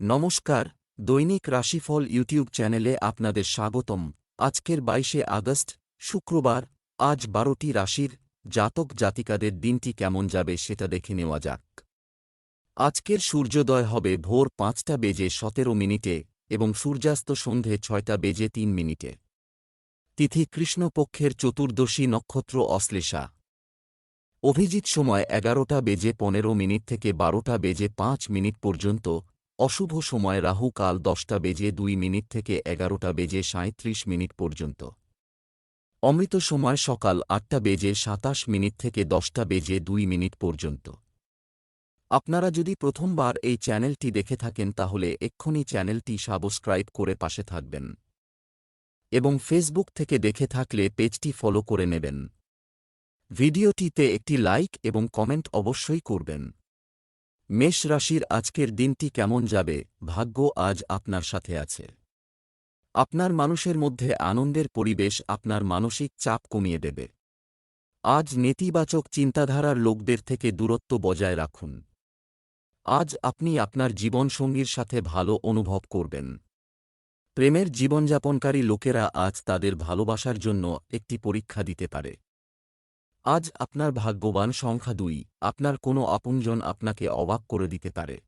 নমস্কার, দৈনিক রাশিফল ইউটিউব চ্যানেলে আপনাদের স্বাগতম। আজকের বাইশে আগস্ট, শুক্রবার, আজ বারোটি রাশির জাতক জাতিকাদের দিনটি কেমন যাবে সেটা দেখে নেওয়া যাক। আজকের সূর্যোদয় হবে ভোর পাঁচটা বেজে সতেরো মিনিটে এবং সূর্যাস্ত সন্ধে ছয়টা বেজে তিন মিনিটে। তিথি কৃষ্ণপক্ষের চতুর্দশী নক্ষত্র অশ্লেষা। অভিজিৎ সময় এগারোটা বেজে পনেরো মিনিট থেকে বারোটা বেজে পাঁচ মিনিট পর্যন্ত অশুভ সময় রাহু কাল দশটা বেজে দুই মিনিট থেকে এগারোটা বেজে সাঁত্রিশ মিনিট পর্যন্ত। অমৃত সময় সকাল আটটা বেজে সাতাশ মিনিট থেকে দশটা বেজে দুই মিনিট পর্যন্ত। আপনারা যদি প্রথমবার এই চ্যানেলটি দেখে থাকেন তাহলে এক্ষুনি চ্যানেলটি সাবস্ক্রাইব করে পাশে থাকবেন। এবং ফেসবুক থেকে দেখে থাকলে পেজটি ফলো করে নেবেন। ভিডিওটিতে একটি লাইক এবং কমেন্ট অবশ্যই করবেন। মেষ রাশির আজকের দিনটি কেমন যাবে? ভাগ্য আজ আপনার সাথে আছে। আপনার মানুষের মধ্যে আনন্দের পরিবেশ আপনার মানসিক চাপ কমিয়ে দেবে। আজ নেতিবাচক চিন্তাধারার লোকদের থেকে দূরত্ব বজায় রাখুন। আজ আপনি আপনার জীবনসঙ্গীর সাথে ভালো অনুভব করবেন। প্রেমের জীবনযাপনকারী লোকেরা আজ তাদের ভালোবাসার জন্য একটি পরীক্ষা দিতে পারে। আজ আপনার ভাগ্যবান সংখ্যা দুই। আপনার কোনো আপনজন আপনাকে অবাক করে দিতে পারে।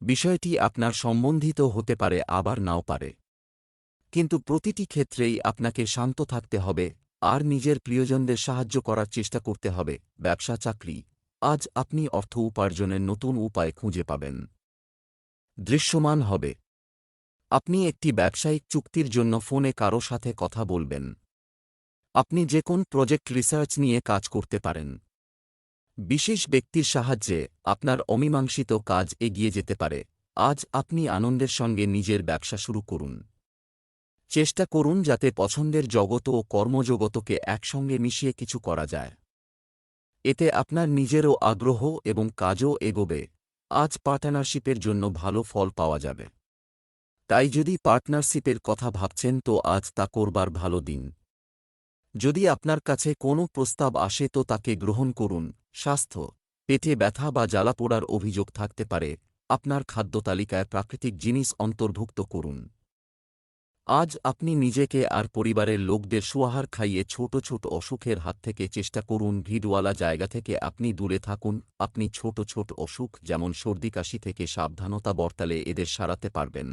বিষয়টি আপনার সম্বন্ধিত হতে পারে, আবার নাও পারে। কিন্তু প্রতিটি ক্ষেত্রেই আপনাকে শান্ত থাকতে হবে, আর নিজের প্রিয়জনদের সাহায্য করার চেষ্টা করতে হবে, ব্যবসা, চাকরি। আজ আপনি অর্থ উপার্জনের নতুন উপায় খুঁজে পাবেন। দৃশ্যমান হবে। আপনি একটি ব্যবসায়িক চুক্তির জন্য ফোনে কারও সাথে কথা বলবেন। আপনি যে কোন প্রজেক্ট রিসার্চ নিয়ে কাজ করতে পারেন। বিশেষ ব্যক্তির সাহায্যে আপনার অমীমাংসিত কাজ এগিয়ে যেতে পারে। আজ আপনি আনন্দের সঙ্গে নিজের ব্যবসা শুরু করুন। চেষ্টা করুন যাতে পছন্দের জগত ও কর্মজগতকে একসঙ্গে মিশিয়ে কিছু করা যায়। এতে আপনার নিজেরও আগ্রহ এবং কাজও এগোবে। আজ পার্টনারশিপের জন্য ভালো ফল পাওয়া যাবে। তাই যদি পার্টনারশিপের কথা ভাবছেন তো আজ তা করবার ভালো দিন। যদি আপনার কাছে কোনো প্রস্তাব আসে তো তাকে গ্রহণ করুন। স্বাস্থ্য, পেটে ব্যথা বা জ্বালাপোড়ার অভিযোগ থাকতে পারে। আপনার খাদ্য তালিকায় প্রাকৃতিক জিনিস অন্তর্ভুক্ত করুন। আজ আপনি নিজেকে আর পরিবারের লোকদের সুয়াহার খাইয়ে ছোট ছোট অসুখের হাত থেকে চেষ্টা করুন। ভিড়ওয়ালা জায়গা থেকে আপনি দূরে থাকুন। আপনি ছোট ছোট অসুখ যেমন সর্দি কাশি থেকে সাবধানতা বর্তালে এদের সারাতে পারবেন।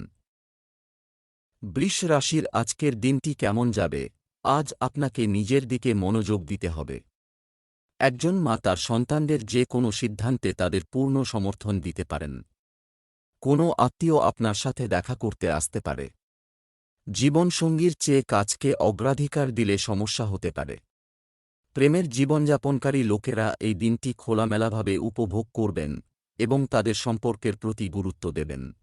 বৃষ রাশির আজকের দিনটি কেমন যাবে? আজ আপনাকে নিজের দিকে মনোযোগ দিতে হবে। একজন মা তার সন্তানদের যে কোনো সিদ্ধান্তে তাদের পূর্ণ সমর্থন দিতে পারেন। কোনো আত্মীয় আপনার সাথে দেখা করতে আসতে পারে। জীবনসঙ্গীর চেয়ে কাজকে অগ্রাধিকার দিলে সমস্যা হতে পারে। প্রেমের জীবনযাপনকারী লোকেরা এই দিনটি খোলামেলাভাবে উপভোগ করবেন এবং তাদের সম্পর্কের প্রতি গুরুত্ব দেবেন।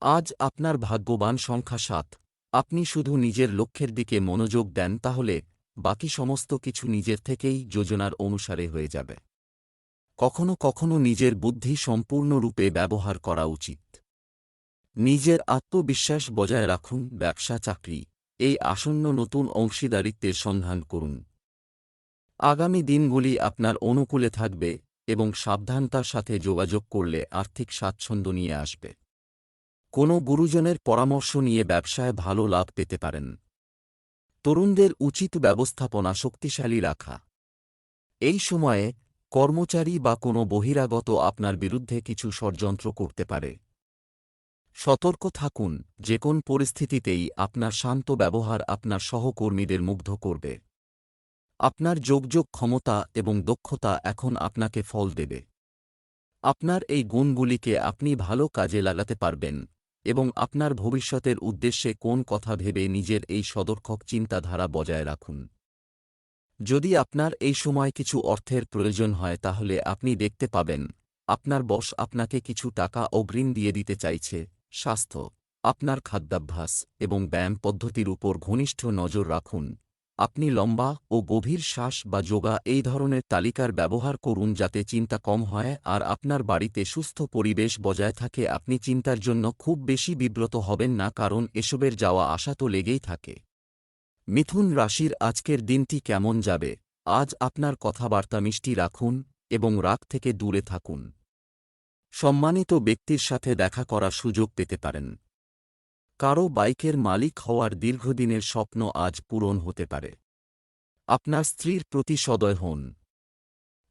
আজ আপনার ভাগ্যবান সংখ্যা সাত। আপনি শুধু নিজের লক্ষ্যের দিকে মনোযোগ দেন তাহলে বাকি সমস্ত কিছু নিজের থেকেই যোজনার অনুসারে হয়ে যাবে। কখনো কখনো নিজের বুদ্ধি সম্পূর্ণরূপে ব্যবহার করা উচিত। নিজের আত্মবিশ্বাস বজায় রাখুন, ব্যবসা, চাকরি, এই আসন্ন নতুন অংশীদারিত্বের সন্ধান করুন। আগামী দিনগুলি আপনার অনুকূলে থাকবে এবং সাবধানতার সাথে যোগাযোগ করলে আর্থিক স্বাচ্ছন্দ্য নিয়ে আসবে। কোনো গুরুজনের পরামর্শ নিয়ে ব্যবসায় ভালো লাভ পেতে পারেন। তরুণদের উচিত ব্যবস্থাপনা শক্তিশালী রাখা। এই সময়ে, কর্মচারী বা কোনো বহিরাগত আপনার বিরুদ্ধে কিছু ষড়যন্ত্র করতে পারে। সতর্ক থাকুন, যে কোন পরিস্থিতিতেই আপনার শান্ত ব্যবহার আপনার সহকর্মীদের মুগ্ধ করবে। আপনার যোগযোগ ক্ষমতা এবং দক্ষতা এখন আপনাকে ফল দেবে। আপনার এই গুণগুলিকে আপনি ভালো কাজে লাগাতে পারবেন। এবং আপনার ভবিষ্যতের উদ্দেশ্যে কোন কথা ভেবে নিজের এই সদর্থক চিন্তাধারা বজায় রাখুন। যদি আপনার এই সময় কিছু অর্থের প্রয়োজন হয়, তাহলে আপনি দেখতে পাবেন, আপনার বস আপনাকে কিছু টাকা অগ্রিম দিয়ে দিতে চাইছে, স্বাস্থ্য, আপনার খাদ্যাভ্যাস এবং ব্যায়াম পদ্ধতির উপর ঘনিষ্ঠ নজর রাখুন। আপনি লম্বা ও গভীর শ্বাস বা যোগা এই ধরনের তালিকার ব্যবহার করুন যাতে চিন্তা কম হয় আর আপনার বাড়িতে সুস্থ পরিবেশ বজায় থাকে। আপনি চিন্তার জন্য খুব বেশি বিব্রত হবেন না কারণ এসবের যাওয়া আশা তো লেগেই থাকে। মিথুন রাশির আজকের দিনটি কেমন যাবে? আজ আপনার কথাবার্তা মিষ্টি রাখুন এবং রাগ থেকে দূরে থাকুন। সম্মানিত ব্যক্তির সাথে দেখা করার সুযোগ পেতে পারেন। কারও বাইকের মালিক হওয়ার দীর্ঘদিনের স্বপ্ন আজ পূরণ হতে পারে। আপনার স্ত্রীর প্রতি সদয় হন।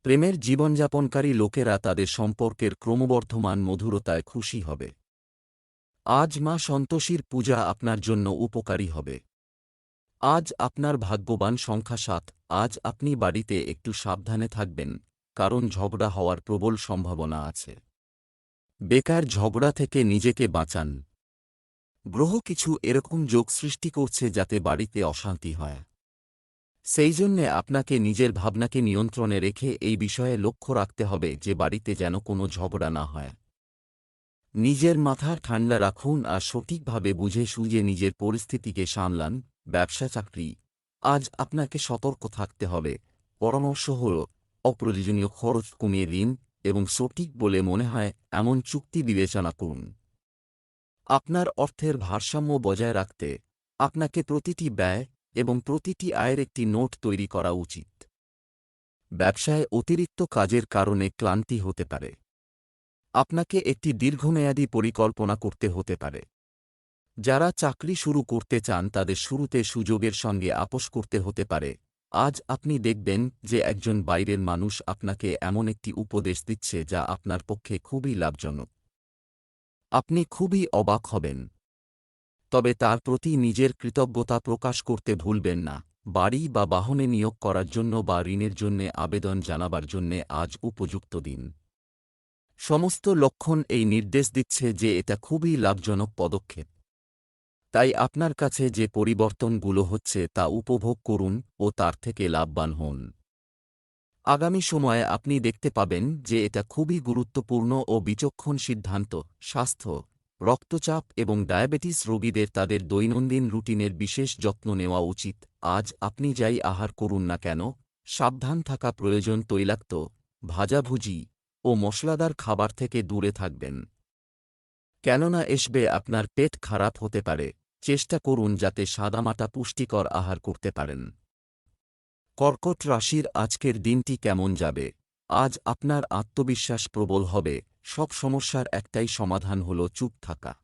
প্রেমের জীবনযাপনকারী লোকেরা তাদের সম্পর্কের ক্রমবর্ধমান মধুরতায় খুশি হবে। আজ মা সন্তোষীর পূজা আপনার জন্য উপকারী হবে। আজ আপনার ভাগ্যবান সংখ্যা সাত, আজ আপনি বাড়িতে একটু সাবধানে থাকবেন, কারণ ঝগড়া হওয়ার প্রবল সম্ভাবনা আছে। বেকার ঝগড়া থেকে নিজেকে বাঁচান। গ্রহ কিছু এরকম যোগ সৃষ্টি করছে যাতে বাড়িতে অশান্তি হয়। সেই জন্যে আপনাকে নিজের ভাবনাকে নিয়ন্ত্রণে রেখে এই বিষয়ে লক্ষ্য রাখতে হবে যে বাড়িতে যেন কোনো ঝগড়া না হয়। নিজের মাথা ঠান্ডা রাখুন আর সঠিকভাবে বুঝে সুঝে নিজের পরিস্থিতিকে সামলান, ব্যবসা, চাকরি। আজ আপনাকে সতর্ক থাকতে হবে। পরামর্শ হল, অপ্রয়োজনীয় খরচ কমিয়ে দিন এবং সঠিক বলে মনে হয় এমন চুক্তি বিবেচনা করুন। আপনার অর্থের ভারসাম্য বজায় রাখতে আপনাকে প্রতিটি ব্যয় এবং প্রতিটি আয়ের একটি নোট তৈরি করা উচিত। ব্যবসায় অতিরিক্ত কাজের কারণে ক্লান্তি হতে পারে। আপনাকে একটি দীর্ঘমেয়াদী পরিকল্পনা করতে হতে পারে। যারা চাকরি শুরু করতে চান তাদের শুরুতে সুযোগের সঙ্গে আপোষ করতে হতে পারে। আজ আপনি দেখবেন যে একজন বাইরের মানুষ আপনাকে এমন একটি উপদেশ দিচ্ছে যা আপনার পক্ষে খুবই লাভজনক। আপনি খুবই অবাক হবেন। তবে তার প্রতি নিজের কৃতজ্ঞতা প্রকাশ করতে ভুলবেন না। বাড়ি বা বাহনে নিয়োগ করার জন্য বা ঋণের জন্যে আবেদন জানাবার জন্যে আজ উপযুক্ত দিন। সমস্ত লক্ষণ এই নির্দেশ দিচ্ছে যে এটা খুবই লাভজনক পদক্ষেপ। তাই আপনার কাছে যে পরিবর্তনগুলো হচ্ছে তা উপভোগ করুন ও তার থেকে লাভবান হন। আগামী সময়ে আপনি দেখতে পাবেন যে এটা খুবই গুরুত্বপূর্ণ ও বিচক্ষণ সিদ্ধান্ত, স্বাস্থ্য, রক্তচাপ এবং ডায়াবেটিস রোগীদের তাদের দৈনন্দিন রুটিনের বিশেষ যত্ন নেওয়া উচিত। আজ আপনি যাই আহার করুন না কেন, সাবধান থাকা প্রয়োজন তৈলাক্ত, ভাজাভুজি ও মশলাদার খাবার থেকে দূরে থাকবেন। কেননা এসবে আপনার পেট খারাপ হতে পারে। চেষ্টা করুন যাতে সাদামাটা পুষ্টিকর আহার করতে পারেন। কর্কট রাশির আজকের দিনটি কেমন যাবে? আজ আপনার আত্মবিশ্বাস প্রবল হবে, সব সমস্যার একটাই সমাধান হল চুপ থাকা।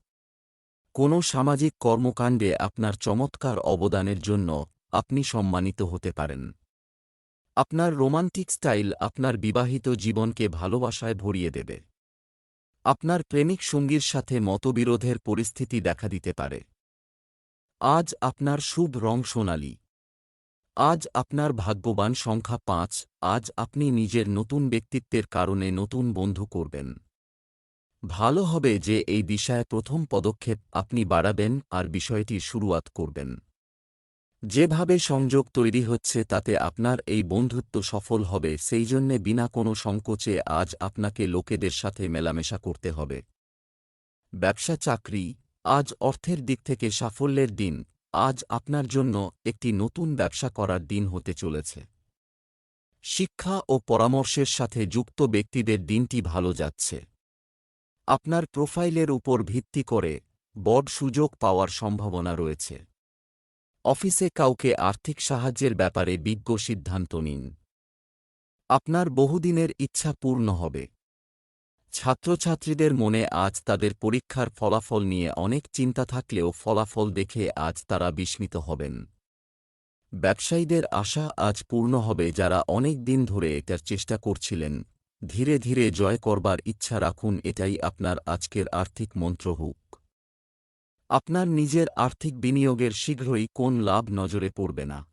কোনো সামাজিক কর্মকাণ্ডে আপনার চমৎকার অবদানের জন্য আপনি সম্মানিত হতে পারেন। আপনার রোমান্টিক স্টাইল আপনার বিবাহিত জীবনকে ভালোবাসায় ভরিয়ে দেবে। আপনার প্রেমিক সঙ্গীর সাথে মতবিরোধের পরিস্থিতি দেখা দিতে পারে। আজ আপনার শুভ রং সোনালি। আজ আপনার ভাগ্যবান সংখ্যা পাঁচ, আজ আপনি নিজের নতুন ব্যক্তিত্বের কারণে নতুন বন্ধু করবেন। ভালো হবে যে এই দিশায় প্রথম পদক্ষেপ আপনি বাড়াবেন আর বিষয়টির শুরুয়াত করবেন। যেভাবে সংযোগ তৈরি হচ্ছে তাতে আপনার এই বন্ধুত্ব সফল হবে, সেই জন্যে বিনা কোনো সংকোচে আজ আপনাকে লোকেদের সাথে মেলামেশা করতে হবে। ব্যবসা চাকরি, আজ অর্থের দিক থেকে সাফল্যের দিন আজ আপনার জন্য একটি নতুন ব্যবসা করার দিন হতে চলেছে। শিক্ষা ও পরামর্শের সাথে যুক্ত ব্যক্তিদের দিনটি ভালো যাচ্ছে। আপনার প্রোফাইলের উপর ভিত্তি করে বড় সুযোগ পাওয়ার সম্ভাবনা রয়েছে। অফিসে কাউকে আর্থিক সাহায্যের ব্যাপারে বিজ্ঞ সিদ্ধান্ত নিন। আপনার বহুদিনের ইচ্ছা পূর্ণ হবে। ছাত্রছাত্রীদের মনে আজ তাদের পরীক্ষার ফলাফল নিয়ে অনেক চিন্তা থাকলেও ফলাফল দেখে আজ তারা বিস্মিত হবেন। ব্যবসায়ীদের আশা আজ পূর্ণ হবে যারা অনেক দিন ধরে এটার চেষ্টা করছিলেন। ধীরে ধীরে জয় করবার ইচ্ছা রাখুন, এটাই আপনার আজকের আর্থিক মন্ত্র হোক। আপনার নিজের আর্থিক বিনিয়োগের শীঘ্রই কোন লাভ নজরে পড়বে না।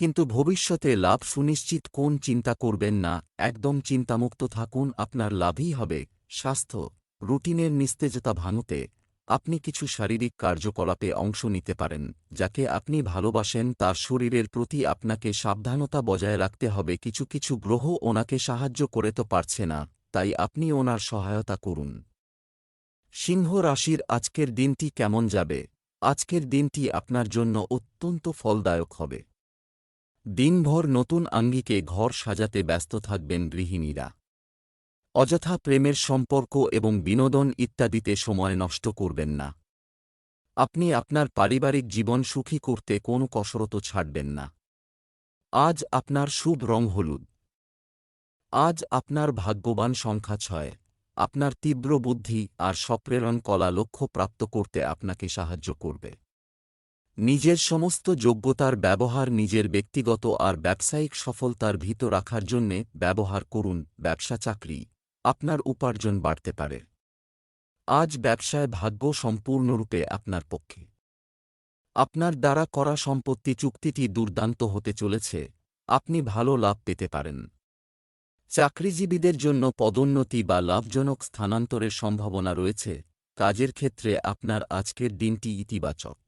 কিন্তু ভবিষ্যতে লাভ সুনিশ্চিত কোন চিন্তা করবেন না, একদম চিন্তামুক্ত থাকুন, আপনার লাভই হবে। স্বাস্থ্য, রুটিনের নিস্তেজতা ভাঙতে আপনি কিছু শারীরিক কার্যকলাপে অংশ নিতে পারেন, যাকে আপনি ভালোবাসেন, তার শরীরের প্রতি আপনাকে সাবধানতা বজায় রাখতে হবে, কিছু কিছু গ্রহ ওনাকে সাহায্য করে তো পারছে না, তাই আপনি ওনার সহায়তা করুন। সিংহ রাশির আজকের দিনটি কেমন যাবে? আজকের দিনটি আপনার জন্য অত্যন্ত ফলদায়ক হবে। দিনভর নতুন আঙ্গিকে ঘর সাজাতে ব্যস্ত থাকবেন গৃহিণীরা। অযথা প্রেমের সম্পর্ক এবং বিনোদন ইত্যাদিতে সময় নষ্ট করবেন না। আপনি আপনার পারিবারিক জীবন সুখী করতে কোনো কসরত ছাড়বেন না। আজ আপনার শুভ রং হলুদ। আজ আপনার ভাগ্যবান সংখ্যা ছয়। আপনার তীব্র বুদ্ধি আর সপ্রেরণ কলা লক্ষ্য প্রাপ্ত করতে আপনাকে সাহায্য করবে। নিজের সমস্ত যোগ্যতার ব্যবহার নিজের ব্যক্তিগত আর ব্যবসায়িক সফলতার ভিত রাখার জন্যে ব্যবহার করুন ব্যবসা চাকরি। আপনার উপার্জন বাড়তে পারে। আজ ব্যবসায় ভাগ্য সম্পূর্ণরূপে আপনার পক্ষে। আপনার দ্বারা করা সম্পত্তি চুক্তিটি দুর্দান্ত হতে চলেছে। আপনি ভালো লাভ পেতে পারেন। চাকরিজীবীদের জন্য পদোন্নতি বা লাভজনক স্থানান্তরের সম্ভাবনা রয়েছে। কাজের ক্ষেত্রে আপনার আজকের দিনটি ইতিবাচক।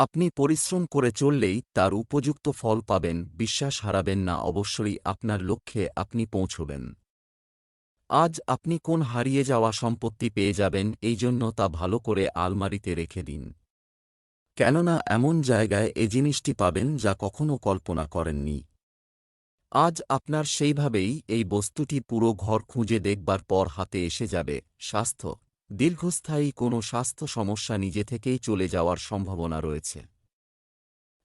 আপনি পরিশ্রম করে চললেই তার উপযুক্ত ফল পাবেন, বিশ্বাস হারাবেন না, অবশ্যই আপনার লক্ষ্যে আপনি পৌঁছবেন। আজ আপনি কোন হারিয়ে যাওয়া সম্পত্তি পেয়ে যাবেন, এই জন্য তা ভালো করে আলমারিতে রেখে দিন। কেননা এমন জায়গায় এ জিনিসটি পাবেন যা কখনও কল্পনা করেননি। আজ আপনার সেইভাবেই এই বস্তুটি পুরো ঘর খুঁজে দেখবার পর হাতে এসে যাবে, স্বাস্থ্য। দীর্ঘস্থায়ী কোনো স্বাস্থ্য সমস্যা নিজে থেকেই চলে যাওয়ার সম্ভাবনা রয়েছে।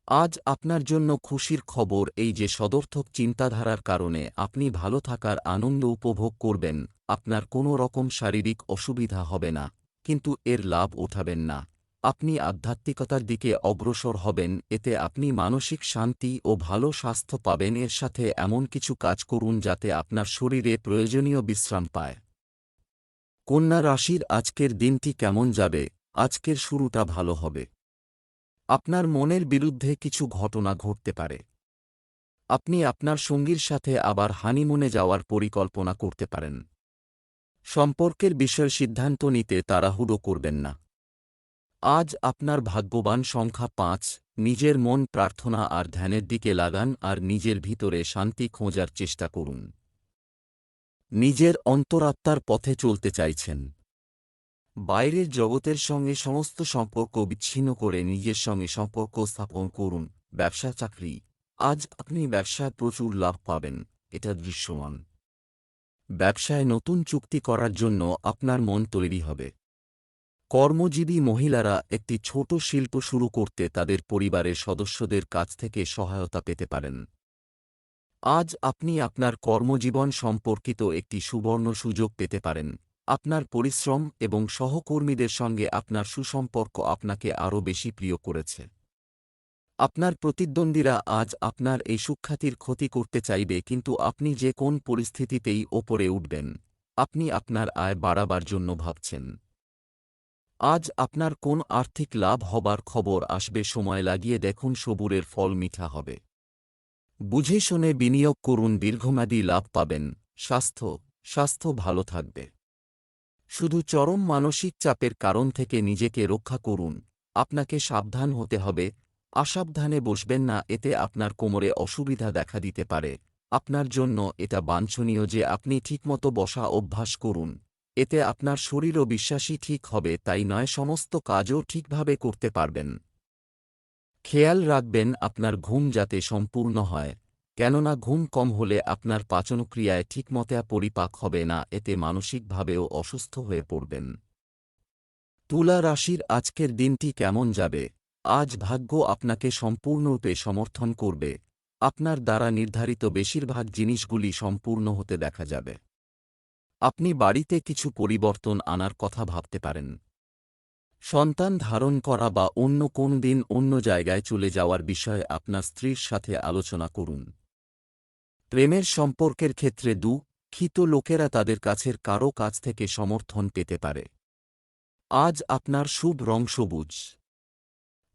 আজ আপনার জন্য খুশির খবর এই যে সদর্থক চিন্তাধারার কারণে আপনি ভালো থাকার আনন্দ উপভোগ করবেন, আপনার কোনো রকম শারীরিক অসুবিধা হবে না, কিন্তু এর লাভ উঠাবেন না। আপনি আধ্যাত্মিকতার দিকে অগ্রসর হবেন, এতে আপনি মানসিক শান্তি ও ভালো স্বাস্থ্য পাবেন, এর সাথে এমন কিছু কাজ করুন যাতে আপনার শরীরে প্রয়োজনীয় বিশ্রাম পায়। কন্যা রাশির আজকের দিনটি কেমন যাবে? আজকের শুরুটা ভালো হবে। আপনার মনের বিরুদ্ধে কিছু ঘটনা ঘটতে পারে। আপনি আপনার সঙ্গীর সাথে আবার হানিমুনে যাওয়ার পরিকল্পনা করতে পারেন। সম্পর্কের বিষয়ে সিদ্ধান্ত নিতে তাড়াহুড়ো করবেন না। আজ আপনার ভাগ্যবান সংখ্যা পাঁচ, নিজের মন প্রার্থনা আর ধ্যানের দিকে লাগান আর নিজের ভিতরে শান্তি খোঁজার চেষ্টা করুন। নিজের অন্তরাত্মার পথে চলতে চাইছেন। বাইরের জগতের সঙ্গে সমস্ত সম্পর্ক বিচ্ছিন্ন করে নিজের সঙ্গে সম্পর্ক স্থাপন করুন। ব্যবসা, চাকরি। আজ আপনি ব্যবসায় প্রচুর লাভ পাবেন, এটা দৃশ্যমান। ব্যবসায় নতুন চুক্তি করার জন্য আপনার মন তৈরি হবে। কর্মজীবী মহিলারা একটি ছোট শিল্প শুরু করতে তাদের পরিবারের সদস্যদের কাছ থেকে সহায়তা পেতে পারেন। আজ আপনি আপনার কর্মজীবন সম্পর্কিত একটি সুবর্ণ সুযোগ পেতে পারেন। আপনার পরিশ্রম এবং সহকর্মীদের সঙ্গে আপনার সুসম্পর্ক আপনাকে আরও বেশি প্রিয় করেছে। আপনার প্রতিদ্বন্দ্বীরা আজ আপনার এই সুখ্যাতির ক্ষতি করতে চাইবে কিন্তু আপনি যে কোন পরিস্থিতিতেই ওপরে উঠবেন, আপনি আপনার আয় বাড়াবার জন্য ভাবছেন। আজ আপনার কোন আর্থিক লাভ হবার খবর আসবে, সময় লাগিয়ে দেখুন সবুরের ফল মিঠা হবে। বুঝে শুনে বিনিয়োগ করুন, দীর্ঘমেয়াদী লাভ পাবেন। স্বাস্থ্য স্বাস্থ্য ভালো থাকবে। শুধু চরম মানসিক চাপের কারণ থেকে নিজেকে রক্ষা করুন। আপনাকে সাবধান হতে হবে। আসাবধানে বসবেন না, এতে আপনার কোমরে অসুবিধা দেখা দিতে পারে। আপনার জন্য এটা বাঞ্ছনীয় যে আপনি ঠিকমতো বসা অভ্যাস করুন। এতে আপনার শরীরও বিশ্বাসী ঠিক হবে, তাই নয়, সমস্ত কাজও ঠিকভাবে করতে পারবেন। খেয়াল রাখবেন আপনার ঘুম যাতে সম্পূর্ণ হয়, কেননা ঘুম কম হলে আপনার পাচনক্রিয়ায় ঠিকমতো পরিপাক হবে না, এতে মানসিকভাবেও অসুস্থ হয়ে পড়বেন। তুলা রাশির আজকের দিনটি কেমন যাবে? আজ ভাগ্য আপনাকে সম্পূর্ণরূপে সমর্থন করবে। আপনার দ্বারা নির্ধারিত বেশিরভাগ জিনিসগুলি সম্পূর্ণ হতে দেখা যাবে। আপনি বাড়িতে কিছু পরিবর্তন আনার কথা ভাবতে পারেন। সন্তান ধারণ করা বা অন্য কোন দিন অন্য জায়গায় চলে যাওয়ার বিষয়ে আপনার স্ত্রীর সাথে আলোচনা করুন। প্রেমের সম্পর্কের ক্ষেত্রে দুঃখিত লোকেরা তাদের কাছের কারও কাছ থেকে সমর্থন পেতে পারে। আজ আপনার শুভ রং সবুজ।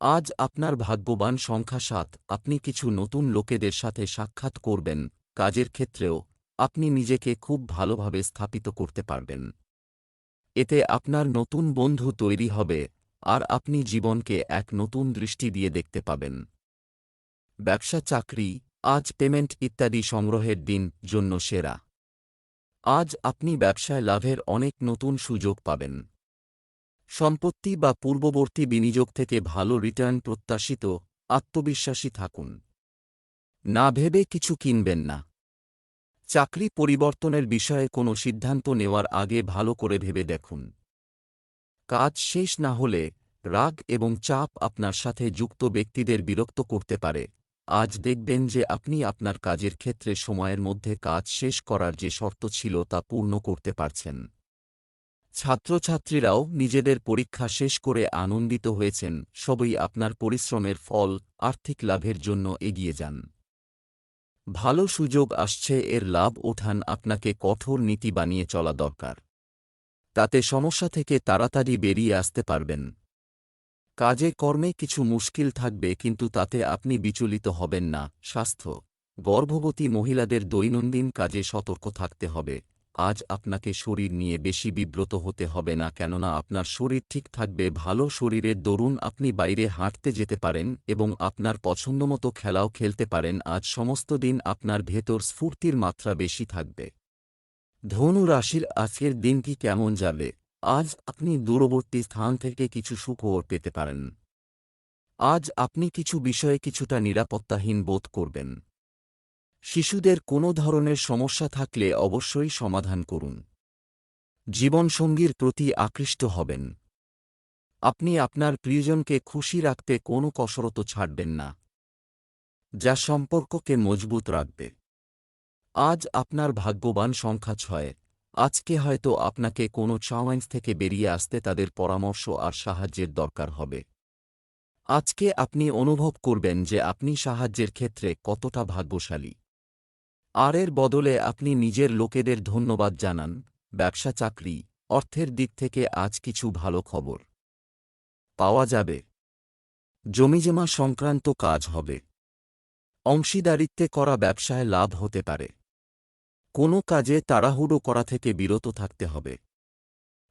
আজ আপনার ভাগ্যবান সংখ্যা সাত, আপনি কিছু নতুন লোকেদের সাথে সাক্ষাৎ করবেন, কাজের ক্ষেত্রেও আপনি নিজেকে খুব ভালোভাবে স্থাপিত করতে পারবেন। এতে আপনার নতুন বন্ধু তৈরি হবে, আর আপনি জীবনকে এক নতুন দৃষ্টি দিয়ে দেখতে পাবেন। ব্যবসা, চাকরি, আজ পেমেন্ট ইত্যাদি সংগ্রহের দিন জন্য সেরা। আজ আপনি ব্যবসায় লাভের অনেক নতুন সুযোগ পাবেন। সম্পত্তি বা পূর্ববর্তী বিনিয়োগ থেকে ভালো রিটার্ন প্রত্যাশিত, আত্মবিশ্বাসী থাকুন। না ভেবে কিছু কিনবেন না। চাকরি পরিবর্তনের বিষয়ে কোনো সিদ্ধান্ত নেওয়ার আগে ভালো করে ভেবে দেখুন। কাজ শেষ না হলে রাগ এবং চাপ আপনার সাথে যুক্ত ব্যক্তিদের বিরক্ত করতে পারে। আজ দেখবেন যে আপনি আপনার কাজের ক্ষেত্রে সময়ের মধ্যে কাজ শেষ করার যে শর্ত ছিল তা পূর্ণ করতে পারছেন। ছাত্রছাত্রীরাও নিজেদের পরীক্ষা শেষ করে আনন্দিত হয়েছেন, সবই আপনার পরিশ্রমের ফল, আর্থিক লাভের জন্য এগিয়ে যান। ভালো সুযোগ আসছে, এর লাভ ওঠান আপনাকে কঠোর নীতি বানিয়ে চলা দরকার। তাতে সমস্যা থেকে তাড়াতাড়ি বেরিয়ে আসতে পারবেন। কাজে কর্মে কিছু মুশকিল থাকবে, কিন্তু তাতে আপনি বিচলিত হবেন না। স্বাস্থ্য, গর্ভবতী মহিলাদের দৈনন্দিন কাজে সতর্ক থাকতে হবে। আজ আপনাকে শরীর নিয়ে বেশি বিব্রত হতে হবে না কেননা আপনার শরীর ঠিক থাকবে, ভালো শরীরের দরুন আপনি বাইরে হাঁটতে যেতে পারেন এবং আপনার পছন্দমতো খেলাও খেলতে পারেন, আজ সমস্ত দিন আপনার ভেতর স্ফূর্তির মাত্রা বেশি থাকবে। ধনু রাশির আজকের দিনটি কেমন যাবে? আজ আপনি দূরবর্তী স্থান থেকে কিছু সুখবর পেতে পারেন। আজ আপনি কিছু বিষয়ে কিছুটা নিরাপত্তাহীন বোধ করবেন। শিশুদের কোনো ধরনের সমস্যা থাকলে অবশ্যই সমাধান করুন। জীবনসঙ্গীর প্রতি আকৃষ্ট হবেন। আপনি আপনার প্রিয়জনকে খুশি রাখতে কোনো কসরত ছাড়বেন না। যা সম্পর্ককে মজবুত রাখবে। আজ আপনার ভাগ্যবান সংখ্যা ছয়। আজকে হয়তো আপনাকে কোনো চ্যালেঞ্জ থেকে বেরিয়ে আসতে তাদের পরামর্শ আর সাহায্যের দরকার হবে। আজকে আপনি অনুভব করবেন যে আপনি সাহায্যের ক্ষেত্রে কতটা ভাগ্যশালী। আর এর বদলে আপনি নিজের লোকেদের ধন্যবাদ জানান। ব্যবসা চাকরি, অর্থের দিক থেকে আজ কিছু ভালো খবর। পাওয়া যাবে। জমিজমা সংক্রান্ত কাজ হবে। অংশীদারিত্বে করা ব্যবসায় লাভ হতে পারে। কোনো কাজে তাড়াহুড়ো করা থেকে বিরত থাকতে হবে।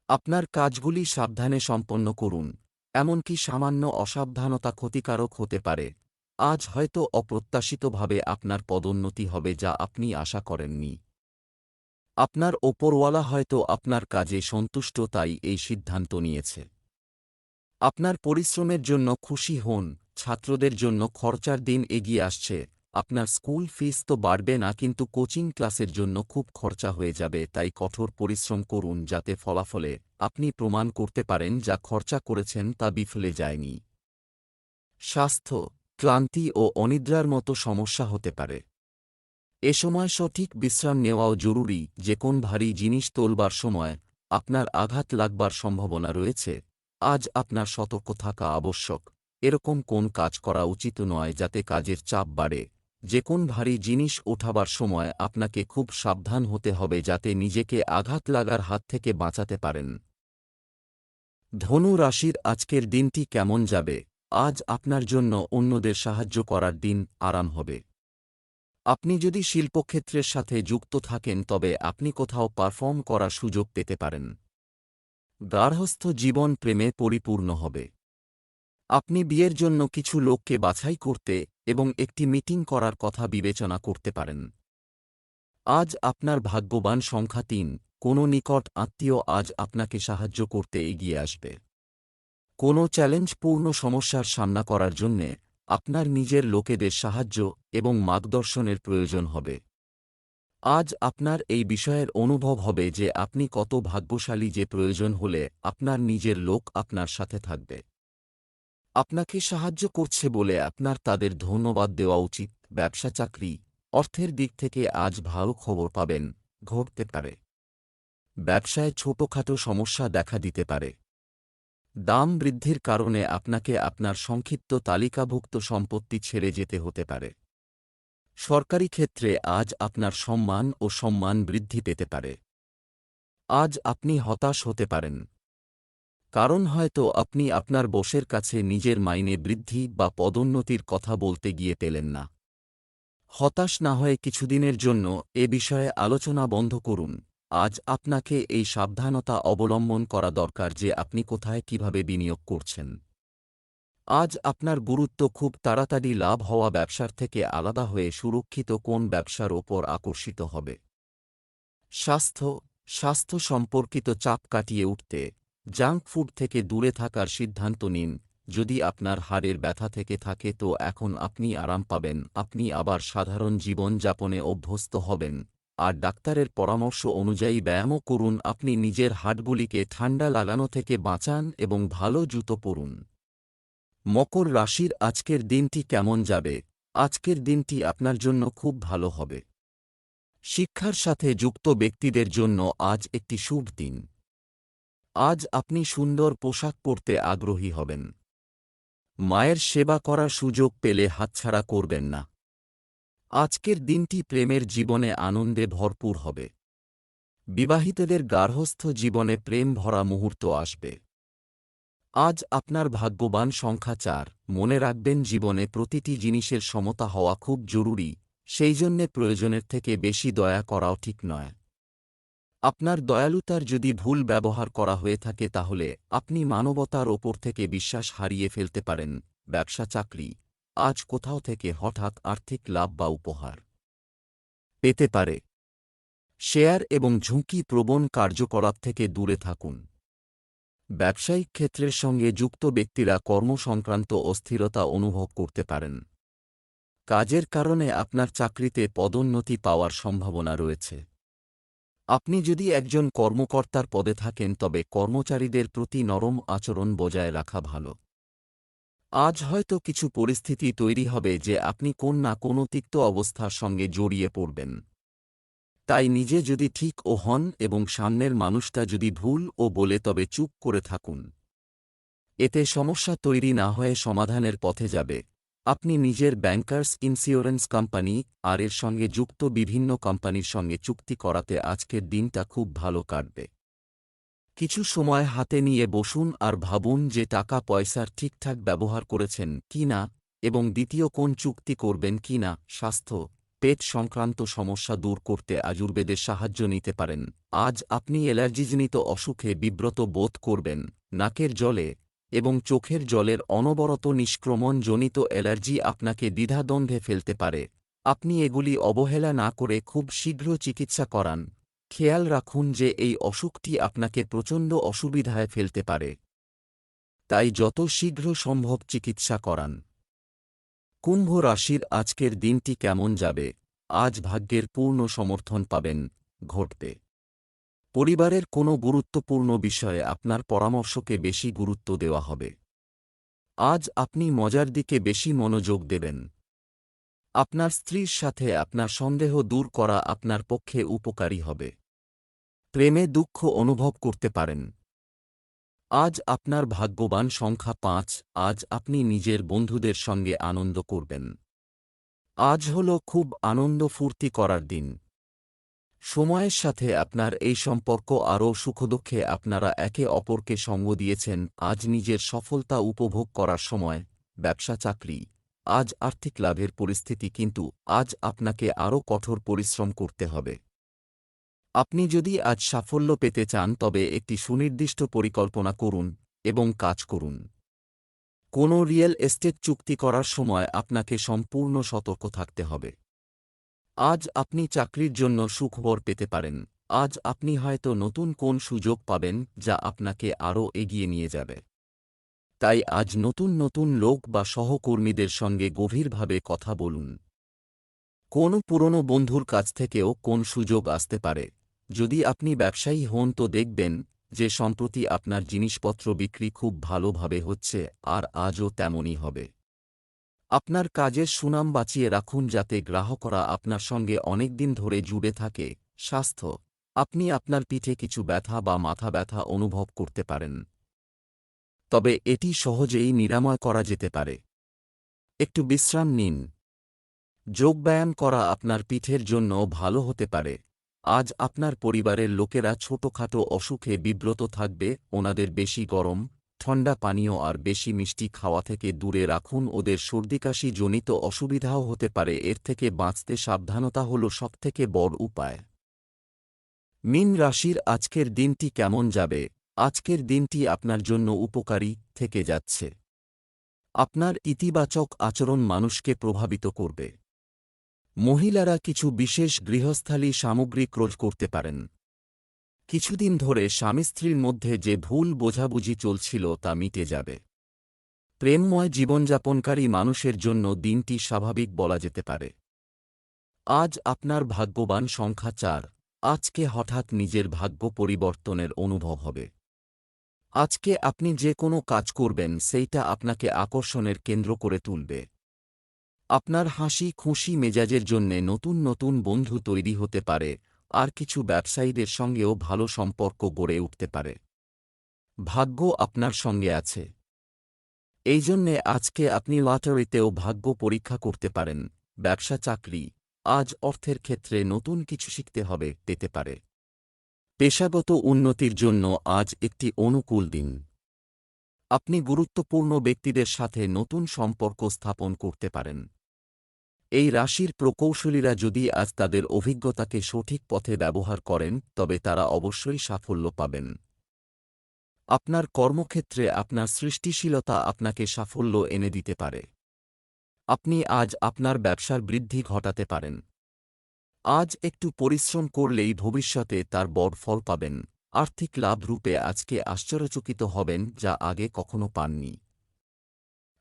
আপনার কাজগুলি সাবধানে সম্পন্ন করুন, এমনকি সামান্য অসাবধানতা ক্ষতিকারক হতে পারে। আজ হয়তো অপ্রত্যাশিতভাবে আপনার পদোন্নতি হবে যা আপনি আশা করেননি। আপনার ওপরওয়ালা হয়তো আপনার কাজে সন্তুষ্ট তাই এই সিদ্ধান্ত নিয়েছে। আপনার পরিশ্রমের জন্য খুশি হন, ছাত্রদের জন্য খরচার দিন এগিয়ে আসছে, আপনার স্কুল ফিস তো বাড়বে না কিন্তু কোচিং ক্লাসের জন্য খুব খরচা হয়ে যাবে তাই কঠোর পরিশ্রম করুন যাতে ফলাফলে আপনি প্রমাণ করতে পারেন যা খরচা করেছেন তা বিফলে যায়নি। স্বাস্থ্য ক্লান্তি ও অনিদ্রার মতো সমস্যা হতে পারে। এ সময় সঠিক বিশ্রাম নেওয়াও জরুরি, যে কোন ভারী জিনিস তোলবার সময় আপনার আঘাত লাগবার সম্ভাবনা রয়েছে। আজ আপনার সতর্ক থাকা আবশ্যক। এরকম কোন কাজ করা উচিত নয় যাতে কাজের চাপ বাড়ে। যে কোন ভারী জিনিস ওঠাবার সময় আপনাকে খুব সাবধান হতে হবে যাতে নিজেকে আঘাত লাগার হাত থেকে বাঁচাতে পারেন। ধনু রাশির আজকের দিনটি কেমন যাবে? আজ আপনার জন্য অন্যদের সাহায্য করার দিন আরাম হবে। আপনি যদি শিল্পক্ষেত্রের সাথে যুক্ত থাকেন, তবে আপনি কোথাও পারফর্ম করার সুযোগ পেতে পারেন। গার্হস্থ জীবন প্রেমে পরিপূর্ণ হবে। আপনি বিয়ের জন্য কিছু লোককে বাছাই করতে এবং একটি মিটিং করার কথা বিবেচনা করতে পারেন। আজ আপনার ভাগ্যবান সংখ্যা তিন, কোনো নিকট আত্মীয় আজ আপনাকে সাহায্য করতে এগিয়ে আসবে। কোনো চ্যালেঞ্জপূর্ণ সমস্যার সামনা করার জন্যে আপনার নিজের লোকেদের সাহায্য এবং মার্গদর্শনের প্রয়োজন হবে। আজ আপনার এই বিষয়ের অনুভব হবে যে আপনি কত ভাগ্যশালী যে প্রয়োজন হলে আপনার নিজের লোক আপনার সাথে থাকবে। আপনাকে সাহায্য করছে বলে আপনার তাদের ধন্যবাদ দেওয়া উচিত। ব্যবসা, চাকরি, অর্থের দিক থেকে আজ ভালো খবর পাবেন, ঘটতে পারে। ব্যবসায় ছোটখাটো সমস্যা দেখা দিতে পারে। দাম বৃদ্ধির কারণে আপনাকে আপনার সংক্ষিপ্ত তালিকাভুক্ত সম্পত্তি ছেড়ে যেতে হতে পারে। সরকারি ক্ষেত্রে আজ আপনার সম্মান ও সম্মান বৃদ্ধি পেতে পারে। আজ আপনি হতাশ হতে পারেন। কারণ হয়তো আপনি আপনার বসের কাছে নিজের মাইনে বৃদ্ধি বা পদোন্নতির কথা বলতে গিয়ে পেলেন না। হতাশ না হয়ে কিছুদিনের জন্য এ বিষয়ে আলোচনা বন্ধ করুন। আজ আপনাকে এই সাবধানতা অবলম্বন করা দরকার যে আপনি কোথায় কীভাবে বিনিয়োগ করছেন। আজ আপনার গুরুত্ব খুব তাড়াতাড়ি লাভ হওয়া ব্যবসার থেকে আলাদা হয়ে সুরক্ষিত কোন ব্যবসার ওপর আকর্ষিত হবে। স্বাস্থ্য স্বাস্থ্য সম্পর্কিত চাপ কাটিয়ে উঠতে, জাঙ্ক ফুড থেকে দূরে থাকার সিদ্ধান্ত নিন। যদি আপনার হাড়ের ব্যথা থেকে থাকে তো এখন আপনি আরাম পাবেন, আপনি আবার সাধারণ জীবন যাপনে অভ্যস্ত হবেন। আর ডাক্তারের পরামর্শ অনুযায়ী ব্যায়ামও করুন। আপনি নিজের হাটগুলিকে ঠান্ডা লাগানো থেকে বাঁচান এবং ভালো জুতো পরুন। মকর রাশির আজকের দিনটি কেমন যাবে? আজকের দিনটি আপনার জন্য খুব ভালো হবে। শিক্ষার সাথে যুক্ত ব্যক্তিদের জন্য আজ একটি শুভ দিন। আজ আপনি সুন্দর পোশাক পরতে আগ্রহী হবেন। মায়ের সেবা করার সুযোগ পেলে হাতছাড়া করবেন না। আজকের দিনটি প্রেমের জীবনে আনন্দে ভরপুর হবে। বিবাহিতদের গার্হস্থ্য জীবনে প্রেম ভরা মুহূর্ত আসবে। আজ আপনার ভাগ্যবান সংখ্যা চার। মনে রাখবেন জীবনে প্রতিটি জিনিসের সমতা হওয়া খুব জরুরি, সেই জন্যে প্রয়োজনের থেকে বেশি দয়া করাও ঠিক নয়। আপনার দয়ালুতার যদি ভুল ব্যবহার করা হয়ে থাকে তাহলে আপনি মানবতার ওপর থেকে বিশ্বাস হারিয়ে ফেলতে পারেন, ব্যবসা, চাকরি। আজ কোথাও থেকে হঠাৎ আর্থিক লাভ বা উপহার পেতে পারে। শেয়ার এবং ঝুঁকি প্রবণ কার্যকলাপ থেকে দূরে থাকুন। ব্যবসায়িক ক্ষেত্রের সঙ্গে যুক্ত ব্যক্তিরা কর্মসংক্রান্ত অস্থিরতা অনুভব করতে পারেন। কাজের কারণে আপনার চাকরিতে পদোন্নতি পাওয়ার সম্ভাবনা রয়েছে। আপনি যদি একজন কর্মকর্তার পদে থাকেন, তবে কর্মচারীদের প্রতি নরম আচরণ বজায় রাখা ভালো। আজ হয়তো কিছু পরিস্থিতি তৈরি হবে যে আপনি কোন না কোনো তিক্ত অবস্থার সঙ্গে জড়িয়ে পড়বেন। তাই নিজে যদি ঠিক ও হন এবং সামনের মানুষটা যদি ভুল ও বলে তবে চুপ করে থাকুন। এতে সমস্যা তৈরি না হয়ে সমাধানের পথে যাবে। আপনি নিজের ব্যাংকার্স ইন্স্যুরেন্স কোম্পানি আর এর সঙ্গে যুক্ত বিভিন্ন কোম্পানির সঙ্গে চুক্তি করাতে আজকের দিনটা খুব ভালো কাটবে। কিছু সময় হাতে নিয়ে বসুন আর ভাবুন যে টাকা পয়সার ঠিকঠাক ব্যবহার করেছেন কি না এবং দ্বিতীয় কোন চুক্তি করবেন কি না, স্বাস্থ্য, পেট সংক্রান্ত সমস্যা দূর করতে আজুর্বেদের সাহায্য নিতে পারেন। আজ আপনি অ্যালার্জিজনিত অসুখে বিব্রত বোধ করবেন, নাকের জলে এবং চোখের জলের অনবরত নিষ্ক্রমণজনিত অ্যালার্জি আপনাকে দ্বিধাদ্বন্দ্বে ফেলতে পারে। আপনি এগুলি অবহেলা না করে খুব শীঘ্র চিকিৎসা করান। খেয়াল রাখুন যে এই অসুখটি আপনাকে প্রচণ্ড অসুবিধায় ফেলতে পারে। তাই যত শীঘ্র সম্ভব চিকিৎসা করান। কুম্ভ রাশির আজকের দিনটি কেমন যাবে? আজ ভাগ্যের পূর্ণ সমর্থন পাবেন ঘটতে। পরিবারের কোনো গুরুত্বপূর্ণ বিষয়ে আপনার পরামর্শকে বেশি গুরুত্ব দেওয়া হবে। আজ আপনি মজার দিকে বেশি মনোযোগ দেবেন। আপনার স্ত্রীর সাথে আপনার সন্দেহ দূর করা আপনার পক্ষে উপকারী হবে। প্রেমে দুঃখ অনুভব করতে পারেন। আজ আপনার ভাগ্যবান সংখ্যা পাঁচ, আজ আপনি নিজের বন্ধুদের সঙ্গে আনন্দ করবেন। আজ হল খুব আনন্দ ফুর্তি করার দিন। সময়ের সাথে আপনার এই সম্পর্ক আরও সুখদুঃখে আপনারা একে অপরকে সঙ্গ দিয়েছেন, আজ নিজের সফলতা উপভোগ করার সময়, ব্যবসা চাকরি, আজ আর্থিক লাভের পরিস্থিতি কিন্তু আজ আপনাকে আরও কঠোর পরিশ্রম করতে হবে। আপনি যদি আজ সাফল্য পেতে চান, তবে একটি সুনির্দিষ্ট পরিকল্পনা করুন এবং কাজ করুন। কোনো রিয়েল এস্টেট চুক্তি করার সময় আপনাকে সম্পূর্ণ সতর্ক থাকতে হবে। আজ আপনি চাকরির জন্য সুখবর পেতে পারেন। আজ আপনি হয়তো নতুন কোন সুযোগ পাবেন, যা আপনাকে আরও এগিয়ে নিয়ে যাবে। তাই আজ নতুন নতুন লোক বা সহকর্মীদের সঙ্গে গভীরভাবে কথা বলুন। কোন পুরনো বন্ধুর কাছ থেকেও কোন সুযোগ আসতে পারে। যদি আপনি ব্যবসায়ী হন তো দেখবেন যে সম্প্রতি আপনার জিনিসপত্র বিক্রি খুব ভালোভাবে হচ্ছে আর আজও তেমনই হবে। আপনার কাজের সুনাম বাঁচিয়ে রাখুন যাতে গ্রাহকরা আপনার সঙ্গে অনেকদিন ধরে জুড়ে থাকে, স্বাস্থ্য, আপনি আপনার পিঠে কিছু ব্যথা বা মাথা ব্যথা অনুভব করতে পারেন। তবে এটি সহজেই নিরাময় করা যেতে পারে। একটু বিশ্রাম নিন। যোগব্যায়াম করা আপনার পিঠের জন্য ভালো হতে পারে। আজ আপনার পরিবারের লোকেরা ছোটখাটো অসুখে বিব্রত থাকবে, ওনাদের বেশি গরম, ঠান্ডা পানীয় আর বেশি মিষ্টি খাওয়া থেকে দূরে রাখুন, ওদের সর্দিকাশি জনিত অসুবিধাও হতে পারে, এর থেকে বাঁচতে সাবধানতা হল সবথেকে বড় উপায়। মিন রাশির আজকের দিনটি কেমন যাবে? আজকের দিনটি আপনার জন্য উপকারী থেকে যাচ্ছে। আপনার ইতিবাচক আচরণ মানুষকে প্রভাবিত করবে। মহিলারা কিছু বিশেষ গৃহস্থালী সামগ্রী ক্রোজ করতে পারেন। কিছুদিন ধরে স্বামী স্ত্রীর মধ্যে যে ভুল বোঝাবুঝি চলছিল তা মিটে যাবে। প্রেমময় জীবনযাপনকারী মানুষের জন্য দিনটি স্বাভাবিক বলা যেতে পারে। আজ আপনার ভাগ্যবান সংখ্যা চার। আজকে হঠাৎ নিজের ভাগ্য পরিবর্তনের অনুভব হবে। আজকে আপনি যে কোনো কাজ করবেন, সেইটা আপনাকে আকর্ষণের কেন্দ্র করে তুলবে। আপনার হাসি খুশি মেজাজের জন্যে নতুন নতুন বন্ধু তৈরি হতে পারে, আর কিছু ব্যবসায়ীদের সঙ্গেও ভালো সম্পর্ক গড়ে উঠতে পারে। ভাগ্য আপনার সঙ্গে আছে। এই জন্যে আজকে আপনি লটারিতেও ভাগ্য পরীক্ষা করতে পারেন, ব্যবসা চাকরি, আজ অর্থের ক্ষেত্রে নতুন কিছু শিখতে হবে, পেতে পারে। পেশাগত উন্নতির জন্য আজ একটি অনুকূল দিন। আপনি গুরুত্বপূর্ণ ব্যক্তিদের সাথে নতুন সম্পর্ক স্থাপন করতে পারেন। এই রাশির প্রকৌশলীরা যদি আজ তাদের অভিজ্ঞতাকে সঠিক পথে ব্যবহার করেন, তবে তারা অবশ্যই সাফল্য পাবেন। আপনার কর্মক্ষেত্রে আপনার সৃষ্টিশীলতা আপনাকে সাফল্য এনে দিতে পারে। আপনি আজ আপনার ব্যবসার বৃদ্ধি ঘটাতে পারেন। আজ একটু পরিশ্রম করলেই ভবিষ্যতে তার বড় ফল পাবেন। আর্থিক লাভ রূপে আজকে আশ্চর্যচকিত হবেন, যা আগে কখনো পাননি।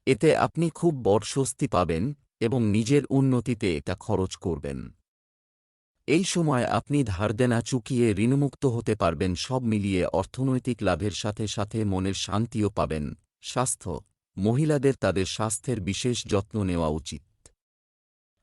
এতে আপনি খুব বড় স্বস্তি পাবেন এবং নিজের উন্নতিতে এটা খরচ করবেন। এই সময় আপনি ধারদেনা চুকিয়ে ঋণমুক্ত হতে পারবেন, সব মিলিয়ে অর্থনৈতিক লাভের সাথে সাথে মনের শান্তিও পাবেন। স্বাস্থ্য, মহিলাদের তাদের স্বাস্থ্যের বিশেষ যত্ন নেওয়া উচিত।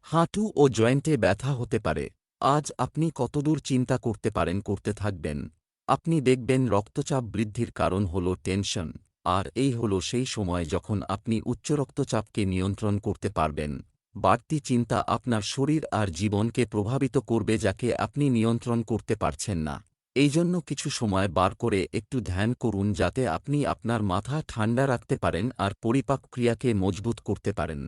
হাঁটু ও জয়েন্টে ব্যথা হতে পারে। আজ আপনি কতদূর চিন্তা করতে পারেন, করতে থাকবেন। আপনি দেখবেন রক্তচাপ বৃদ্ধির কারণ হল টেনশন। আর এই হল সেই সময় যখন আপনি উচ্চ রক্তচাপকে নিয়ন্ত্রণ করতে পারবেন। বাড়তি চিন্তা আপনার শরীর আর জীবনকে প্রভাবিত করবে যাকে আপনি নিয়ন্ত্রণ করতে পারছেন না। এই জন্য কিছু সময় বার করে একটু ধ্যান করুন যাতে আপনি আপনার মাথা ঠান্ডা রাখতে পারেন আর পরিপাক ক্রিয়াকে মজবুত করতে পারেন।